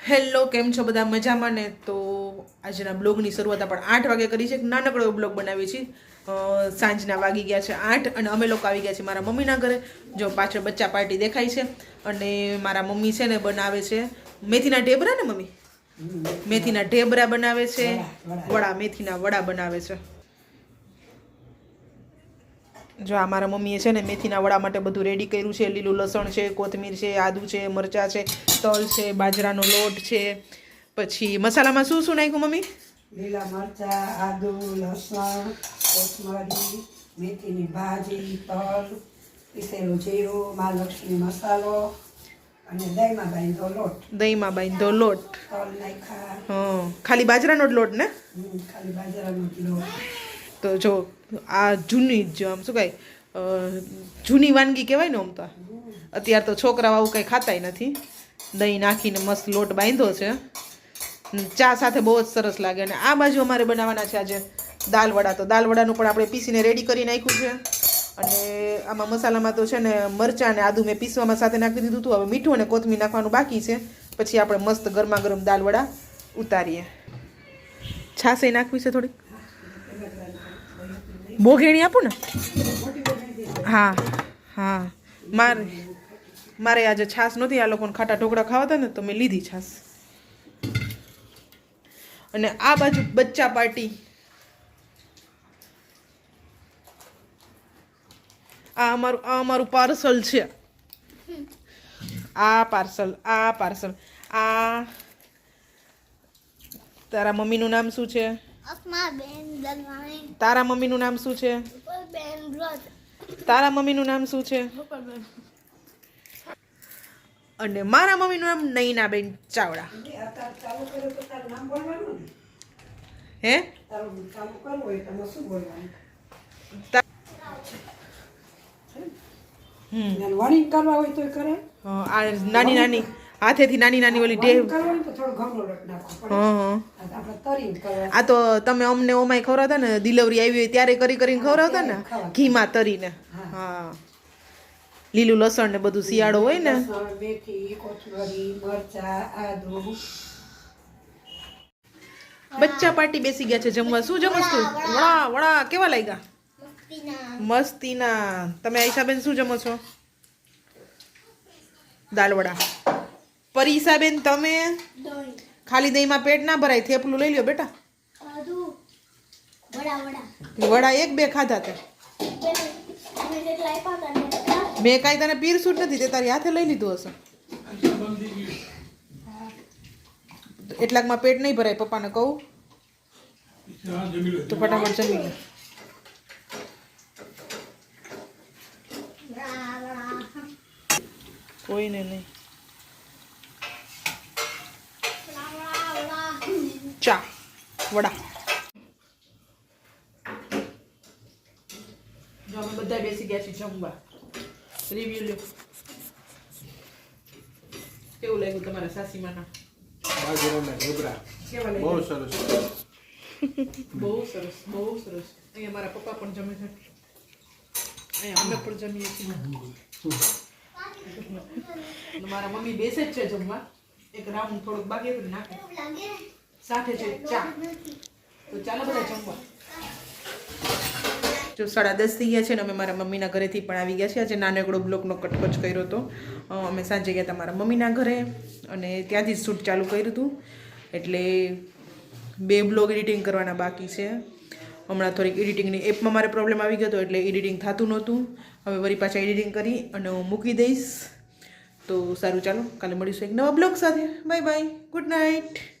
Hello કેમ છો બધા મજામાં ને? તો આજના બ્લોગની શરૂઆત આપણે આઠ વાગે કરી છે. એક નાનકડો બ્લોગ બનાવીએ છીએ. સાંજના વાગી ગયા છે આઠ અને અમે લોકો આવી ગયા છીએ મારા મમ્મીના ઘરે. જો પાછળ બચ્ચા પાર્ટી દેખાય છે અને મારા મમ્મી છે ને બનાવે છે મેથીના ઢેબરા ને મમ્મી? મેથીના. ઢેબરા બનાવે છે. વડા મેથીના વડા બનાવે છે. જો આ મારા મમ્મીએ છે ને મેથીના વડા માટે બધું રેડી કર્યું છે. લીલું લસણ છે કોથમીર છે આદુ છે મરચાં છે તલ છે બાજરાનો લોટ છે. પછી મસાલામાં શું શું નાખ્યું મમ્મી? લીલા મરચા આદુ લસણ કોથમરી મેથીની ભાજી તલ પીસેલું જીરું મહાલક્ષ્મી મસાલો અને દહીંમાં બાંધો લોટ. દહીંમાં બાંધો લોટ. તલ નાખ્યા. હં ખાલી બાજરાનો જ લોટ ને? ખાલી બાજરાનો જ લોટ. તો જો આ જૂની જ, આમ શું કહે જૂની વાનગી કહેવાય ને આમ તો. અત્યારે તો છોકરાઓ આવું કંઈ ખાતાય નથી. દહીં નાખીને મસ્ત લોટ બાંધ્યો છે. ચા સાથે બહુ જ સરસ લાગે. અને આ બાજુ અમારે બનાવવાના છે આજે દાલવડા તો દાલવડાનું પણ આપણે પીસીને રેડી કરી નાખ્યું છે. અને આમાં મસાલામાં તો છે ને મરચાં અને આદુ મેં પીસવામાં સાથે નાખી દીધું હતું. હવે મીઠું અને કોથમીર નાખવાનું બાકી છે. પછી આપણે મસ્ત ગરમા ગરમ દાલવડા ઉતારીએ. છાશે નાખવી છે થોડીક. બોઘેણી આપું ને? હા હા. મારે મારે આજે છાશ નહોતી, આ લોકોને ખાટા ઢોકળા ખાવા હતા ને, તો મેં લીધી છાશ. અને આ બાજુ બચ્ચા પાર્ટી. આ અમારું આ અમારું પાર્સલ છે. આ પાર્સલ આ પાર્સલ. આ તારા મમ્મીનું નામ શું છે? તારા મમ્મીનું નામ શું છે? ઉપર બેન વ્રત તારા મમ્મીનું નામ શું છે? અને મારા મમ્મીનું નામ નૈનાબેન ચાવડા. અત્યારે ચાલુ કર્યું તો તારું નામ બોલવાનું ને? હે? તારું ચાલુ કરવું હોય તમે શું બોલવાનું? તા- કરે. આ નાની નાની હાથેથી નાની નાની ઓલી વણી ઢેબ કરવા હોય તો થોડો ઘઉંનો લોટ નાખવો પડે. હા હા. આ આપણે તરીને કરવા આ તો તમે અમને ઓમાય ખવડાવતા ને ડિલિવરી આવી હોય ત્યારે કરી કરીને ખવડાવતા ને ઘીમાં તરીને. હા. લીલું લસણ ને બધું શિયાળો હોય ને. બચ્ચા પાર્ટી બેસી ગયા છે જમવા. શું જમસ તું વડા. વડા કેવા લાગ્યા? મસ્તીના. મસ્તીના. તમે આઈશાબેન શું જમો છો? દાલ વડા. પરીસાબેન તમે? ખાલી દહીંમાં પેટ ના ભરાય થેપલું લઈ લ્યો બેટા. વડા એક બે ખાધા તે. મેં કાંઈ તને પીરસું જ નથી તે તારી હાથે લઈ લીધું હશે. એટલાકમાં પેટ નહીં ભરાય પપ્પાને કહું. તો ફટાફટ જમી લે. કોઈને નહીં વડા વડા વડા ચા વડા જો અમે બધા બેસી ગયા છીએ જમવા રિવ્યુ લ્યો કેવું લાગ્યું તમારા સાસીમાના બાજરાના ઢેબરા કેવા બહુ લાગ્યા સરસ બહુ સરસ બહુ સરસ અહીંયા મારા પપ્પા પણ જમે છે અહીંયા અમે પણ જમીએ છીએ અને મારા મમ્મી બેસે જ છે જમવા એક રાઉન્ડ થોડુંક બાકી હતું નાખે લાગે સાથે છે ચા. ચાલો બધા જમવા. જો સાડા દસ થઈ ગયા છે ને અમે મારા મમ્મીના ઘરેથી પણ આવી ગયા છે આજે નાનકડો બ્લોકનો કટકચ કર્યો હતો. અમે સાંજે ગયા હતા મારા મમ્મીના ઘરે અને ત્યાંથી જ શૂટ ચાલુ કર્યું હતું. એટલે બે બ્લોગ એડિટિંગ કરવાના બાકી છે. હમણાં થોડીક એડિટિંગની એપમાં મારે પ્રોબ્લેમ આવી ગયો હતો એટલે એડિટિંગ થતું નહોતું. હવે વળી પાછા એડિટિંગ કરી અને હું મૂકી દઈશ. તો સારું, ચાલો. કાલે મળીશું એક નવા બ્લોગ સાથે. Bye bye. Good night.